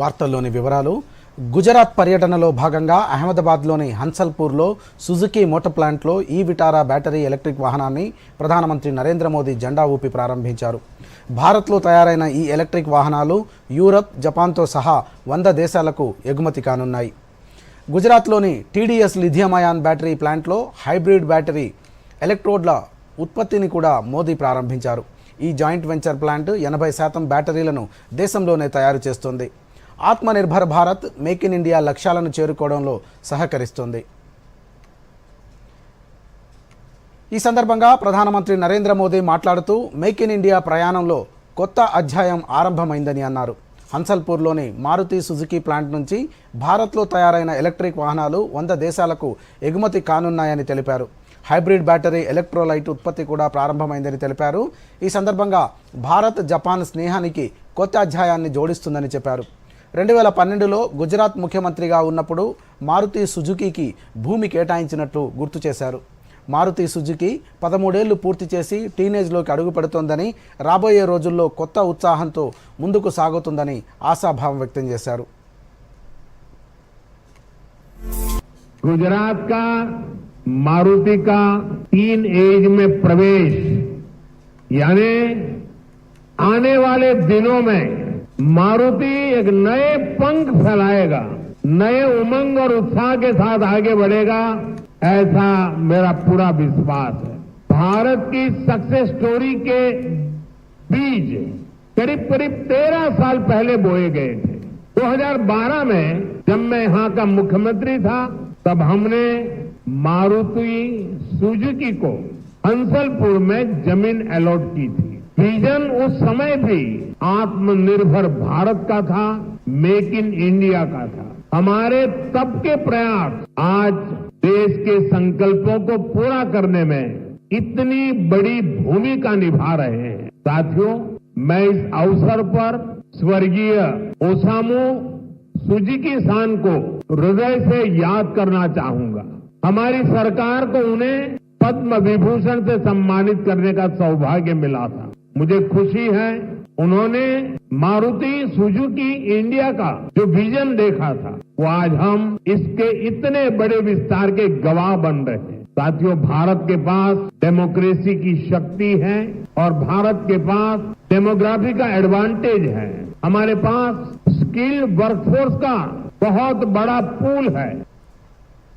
వార్తల్లోని వివరాలు. గుజరాత్ పర్యటనలో భాగంగా అహ్మదాబాద్లోని హన్సల్పూర్లో సుజుకి మోటార్ ప్లాంట్లో ఈ విటారా బ్యాటరీ ఎలక్ట్రిక్ వాహనాన్ని ప్రధానమంత్రి నరేంద్ర మోదీ జెండా ఊపి ప్రారంభించారు. భారత్లో తయారైన ఈ ఎలక్ట్రిక్ వాహనాలు యూరప్ జపాన్తో సహా వంద దేశాలకు ఎగుమతి కానున్నాయి. గుజరాత్లోని టీడీఎస్ లిథియమయాన్ బ్యాటరీ ప్లాంట్లో హైబ్రిడ్ బ్యాటరీ ఎలక్ట్రోడ్ల ఉత్పత్తిని కూడా మోదీ ప్రారంభించారు. ఈ జాయింట్ వెంచర్ ప్లాంట్ ఎనభై శాతం బ్యాటరీలను దేశంలోనే తయారు చేస్తుంది. Atmanirbhar Bharat make in India లక్ష్యాలను చేరుకోవడంలో సహకరిస్తుంది. ఈ సందర్భంగా ప్రధానమంత్రి నరేంద్ర మోదీ మాట్లాడుతూ మేక్ ఇన్ ఇండియా ప్రయాణంలో కొత్త అధ్యాయం ఆరంభమైందని అన్నారు. హన్సల్పూర్లోని మారుతి సుజుకి ప్లాంట్ నుంచి భారత్లో తయారైన ఎలక్ట్రిక్ వాహనాలు వంద దేశాలకు ఎగుమతి కానున్నాయని తెలిపారు. హైబ్రిడ్ బ్యాటరీ ఎలక్ట్రోలైట్ ఉత్పత్తి కూడా ప్రారంభమైందని తెలిపారు. ఈ సందర్భంగా భారత్ జపాన్ స్నేహానికి కొత్త అధ్యాయాన్ని జోడిస్తుందని చెప్పారు. రెండు వేల పన్నెండులో గుజరాత్ ముఖ్యమంత్రిగా ఉన్నప్పుడు మారుతి సుజుకీకి భూమి కేటాయించినట్టు గుర్తు చేశారు మారుతి సుజుకి పదమూడేళ్లు పూర్తి చేసి టీనేజ్లోకి అడుగు పెడుతోందని రాబోయే రోజుల్లో కొత్త ఉత్సాహంతో ముందుకు సాగుతుందని ఆశాభావం వ్యక్తం చేశారు गुजरात का मारुति का टीन एज में प्रवेश यानी आने वाले दिनों में मारुति एक नए पंख फैलाएगा, नए उमंग और उत्साह के साथ आगे बढ़ेगा, ऐसा मेरा पूरा विश्वास है। भारत की सक्सेस स्टोरी के बीज करीब करीब तेरह साल पहले बोए गए थे। 2012 में जब मैं यहाँ का मुख्यमंत्री था, तब हमने मारुति सुजुकी को हंसलपुर में ज़मीन अलॉट की थी। विजन उस समय भी आत्मनिर्भर भारत का था, मेक इन इंडिया का था। हमारे तब के प्रयास आज देश के संकल्पों को पूरा करने में इतनी बड़ी भूमिका निभा रहे हैं। साथियों, मैं इस अवसर पर स्वर्गीय ओसामू सुजुकी सान को हृदय से याद करना चाहूँगा। हमारी सरकार को उन्हें पद्म विभूषण से सम्मानित करने का सौभाग्य मिला था। मुझे खुशी है, उन्होंने मारुति सुजुकी इंडिया का जो विजन देखा था, वो आज हम इसके इतने बड़े विस्तार के गवाह बन रहे हैं। साथियों, भारत के पास डेमोक्रेसी की शक्ति है और भारत के पास डेमोग्राफी का एडवांटेज है। हमारे पास स्किल्ड वर्कफोर्स का बहुत बड़ा पूल है।